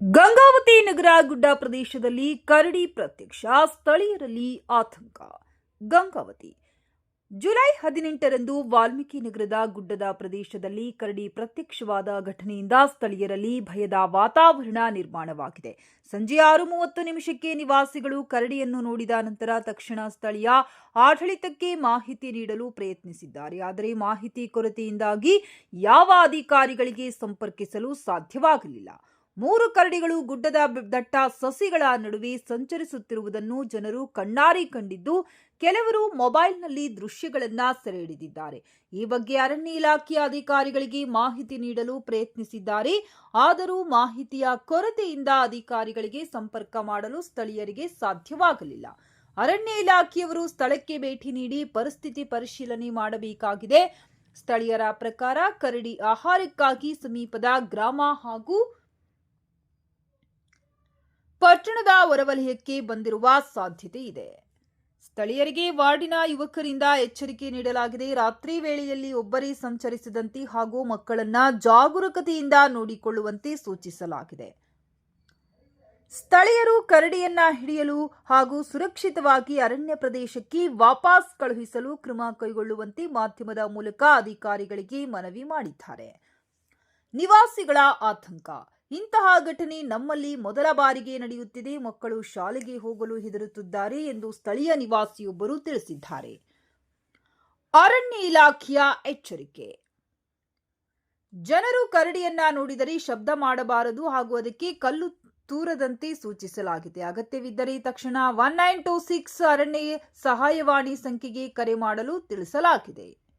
ನಗರ ಗುಡ್ಡ ಪ್ರದೇಶದಲ್ಲಿ ಕರಡಿ ಪ್ರತ್ಯಕ್ಷ, ಸ್ಥಳೀಯರಲ್ಲಿ ಆತಂಕ. ಗಂಗಾವತಿ ಜುಲೈ ಹದಿನೆಂಟರಂದು ವಾಲ್ಮೀಕಿ ನಗರದ ಗುಡ್ಡದ ಪ್ರದೇಶದಲ್ಲಿ ಕರಡಿ ಪ್ರತ್ಯಕ್ಷವಾದ ಘಟನೆಯಿಂದ ಸ್ಥಳೀಯರಲ್ಲಿ ಭಯದ ವಾತಾವರಣ ನಿರ್ಮಾಣವಾಗಿದೆ. ಸಂಜೆ ಆರು ಮೂವತ್ತು ನಿಮಿಷಕ್ಕೆ ನಿವಾಸಿಗಳು ಕರಡಿಯನ್ನು ನೋಡಿದ ನಂತರ ತಕ್ಷಣ ಸ್ಥಳೀಯ ಆಡಳಿತಕ್ಕೆ ಮಾಹಿತಿ ನೀಡಲು ಪ್ರಯತ್ನಿಸಿದ್ದಾರೆ. ಆದರೆ ಮಾಹಿತಿ ಕೊರತೆಯಿಂದಾಗಿ ಯಾವ ಅಧಿಕಾರಿಗಳಿಗೆ ಸಂಪರ್ಕಿಸಲು ಸಾಧ್ಯವಾಗಲಿಲ್ಲ. ಮೂರು ಕರಡಿಗಳು ಗುಡ್ಡದ ದಟ್ಟ ಸಸಿಗಳ ನಡುವೆ ಸಂಚರಿಸುತ್ತಿರುವುದನ್ನು ಜನರು ಕಣ್ಣಾರಿ ಕಂಡಿದ್ದು ಕೆಲವರು ಮೊಬೈಲ್ನಲ್ಲಿ ದೃಶ್ಯಗಳನ್ನ ಸೆರೆ ಹಿಡಿದಿದ್ದಾರೆ ಈ ಬಗ್ಗೆ ಅರಣ್ಯ ಇಲಾಖೆಯ ಅಧಿಕಾರಿಗಳಿಗೆ ಮಾಹಿತಿ ನೀಡಲು ಪ್ರಯತ್ನಿಸಿದ್ದಾರೆ. ಆದರೂ ಮಾಹಿತಿಯ ಕೊರತೆಯಿಂದ ಅಧಿಕಾರಿಗಳಿಗೆ ಸಂಪರ್ಕ ಮಾಡಲು ಸ್ಥಳೀಯರಿಗೆ ಸಾಧ್ಯವಾಗಲಿಲ್ಲ. ಅರಣ್ಯ ಇಲಾಖೆಯವರು ಸ್ಥಳಕ್ಕೆ ಭೇಟಿ ನೀಡಿ ಪರಿಸ್ಥಿತಿ ಪರಿಶೀಲನೆ ಮಾಡಬೇಕಾಗಿದೆ. ಸ್ಥಳೀಯರ ಪ್ರಕಾರ ಕರಡಿ ಆಹಾರಕ್ಕಾಗಿ ಸಮೀಪದ ಗ್ರಾಮ ಹಾಗೂ ಪಟ್ಟಣದ ಹೊರವಲಯಕ್ಕೆ ಬಂದಿರುವ ಸಾಧ್ಯತೆ ಇದೆ. ಸ್ಥಳೀಯರಿಗೆ ವಾರ್ಡಿನ ಯುವಕರಿಂದ ಎಚ್ಚರಿಕೆ ನೀಡಲಾಗಿದೆ. ರಾತ್ರಿ ವೇಳೆಯಲ್ಲಿ ಒಬ್ಬರೇ ಸಂಚರಿಸದಂತೆ ಹಾಗೂ ಮಕ್ಕಳನ್ನ ಜಾಗರೂಕತೆಯಿಂದ ನೋಡಿಕೊಳ್ಳುವಂತೆ ಸೂಚಿಸಲಾಗಿದೆ. ಸ್ಥಳೀಯರು ಕರಡಿಯನ್ನ ಹಿಡಿಯಲು ಹಾಗೂ ಸುರಕ್ಷಿತವಾಗಿ ಅರಣ್ಯ ಪ್ರದೇಶಕ್ಕೆ ವಾಪಸ್ ಕಳುಹಿಸಲು ಕ್ರಮ ಕೈಗೊಳ್ಳುವಂತೆ ಮಾಧ್ಯಮದ ಮೂಲಕ ಅಧಿಕಾರಿಗಳಿಗೆ ಮನವಿ ಮಾಡಿದ್ದಾರೆ. ನಿವಾಸಿಗಳ ಆತಂಕ. ಇಂತಹ ಘಟನೆ ನಮ್ಮಲ್ಲಿ ಮೊದಲ ಬಾರಿಗೆ ನಡೆಯುತ್ತಿದೆ. ಮಕ್ಕಳು ಶಾಲೆಗೆ ಹೋಗಲು ಹೆದರುತ್ತಿದ್ದಾರೆ ಎಂದು ಸ್ಥಳೀಯ ನಿವಾಸಿಯೊಬ್ಬರು ತಿಳಿಸಿದ್ದಾರೆ. ಅರಣ್ಯ ಇಲಾಖೆಯ ಎಚ್ಚರಿಕೆ. ಜನರು ಕರಡಿಯನ್ನ ನೋಡಿದರೆ ಶಬ್ದ ಮಾಡಬಾರದು ಹಾಗೂ ಅದಕ್ಕೆ ಕಲ್ಲು ತೂರದಂತೆ ಸೂಚಿಸಲಾಗಿದೆ. ಅಗತ್ಯವಿದ್ದರೆ ತಕ್ಷಣ ಒನ್ ನೈನ್ ಟೂ ಸಿಕ್ಸ್ ಅರಣ್ಯ ಸಹಾಯವಾಣಿ ಸಂಖ್ಯೆಗೆ ಕರೆ ಮಾಡಲು ತಿಳಿಸಲಾಗಿದೆ.